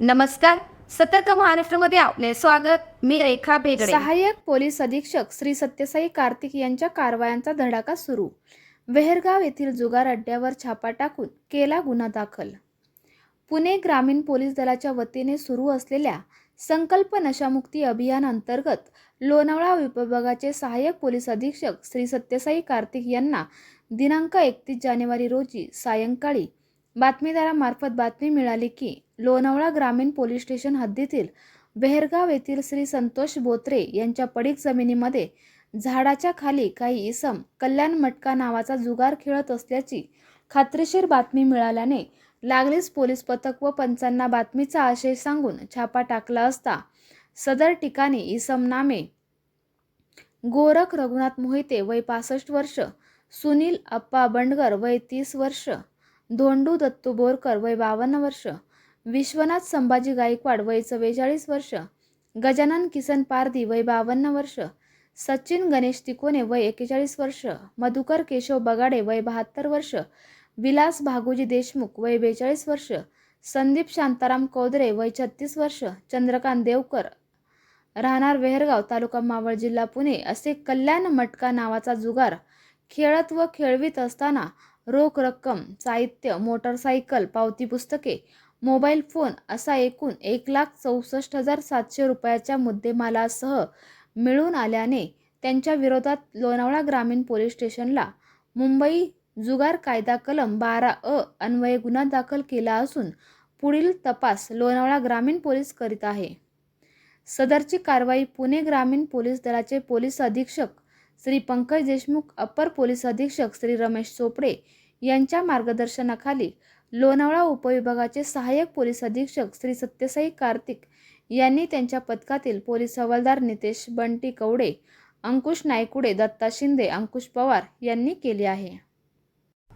नमस्कार. सतर्क महाराष्ट्रामध्ये आपले स्वागत. मी रेखा भेगडे. सहाय्यक पोलीस अधीक्षक श्री सत्यसाई कार्तिक यांच्या कारवायांचा धडाका सुरू. वेहरगाव येथील जुगार अड्ड्यावर छापा टाकून केला गुन्हा दाखल. पुणे ग्रामीण पोलीस दलाच्या वतीने सुरू असलेल्या संकल्प नशामुक्ती अभियान अंतर्गत लोणावळा विभागाचे सहाय्यक पोलीस अधीक्षक श्री सत्यसाई कार्तिक यांना दिनांक एकतीस जानेवारी रोजी सायंकाळी बातमीदारामार्फत बातमी मिळाली की लोणावळा ग्रामीण पोलीस स्टेशन हद्दीतील बेहरगाव येथील श्री संतोष बोत्रे यांच्या पडीक जमिनीमध्ये झाडाच्या खाली काही इसम कल्याण मटका नावाचा जुगार खेळत असल्याची खात्रीशीर बातमी मिळाल्याने लागलीच पोलीस पथक व पंचांना बातमीचा आशय सांगून छापा टाकला असता सदर ठिकाणी इसम नामे गोरख रघुनाथ मोहिते वय पासष्ट वर्ष सुनील अप्पा बंडगर वय तीस वर्ष धोंडू दत्तू बोरकर वय बावन्न वर्ष. विश्वनाथ संभाजी गायकवाड वय चव्वेचाळीस वर्ष. गजानन किसन पारधी वय बावन्न वर्ष. सचिन गणेश तिकोने वय एक्केचाळीस वर्ष. मधुकर केशव बगाडे वय बहात्तर वर्ष. विलास भागोजी देशमुख वय बेचाळीस वर्ष. संदीप शांताराम कौदरे वय छत्तीस वर्ष. चंद्रकांत देवकर. राहणार वेहरगाव तालुका मावळ जिल्हा पुणे असे कल्याण मटका नावाचा जुगार खेळत व खेळवीत असताना रोख रक्कम साहित्य मोटरसायकल पावती पुस्तके मोबाईल फोन असा एकूण एक लाख चौसष्ट हजार सातशे रुपयाच्या मुद्देमालासह मिळून आल्याने त्यांच्या विरोधात लोणावळा ग्रामीण पोलीस स्टेशनला मुंबई जुगार कायदा कलम बारा अ अन्वये गुन्हा दाखल केला असून पुढील तपास लोणावळा ग्रामीण पोलीस करीत आहे. सदरची कारवाई पुणे ग्रामीण पोलीस दलाचे पोलीस अधीक्षक श्री पंकज देशमुख अपर पोलीस अधीक्षक श्री रमेश चोपडे यांच्या मार्गदर्शनाखाली लोणावळा उपविभागाचे सहाय्यक पोलीस अधीक्षक श्री सत्यसाई कार्तिक यांनी त्यांच्या पथकातील पोलीस हवालदार नितेश बंटी कवडे अंकुश नायकुडे दत्ता शिंदे अंकुश पवार यांनी केली आहे.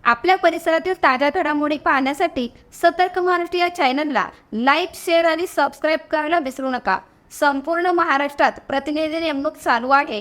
आपल्या परिसरातील ताज्या घडामोडी पाहण्यासाठी सतर्क महाराष्ट्र या चॅनलला लाईक शेअर आणि सबस्क्राईब करायला विसरू नका. संपूर्ण महाराष्ट्रात प्रतिनिधी नेमणूक चालू आहे.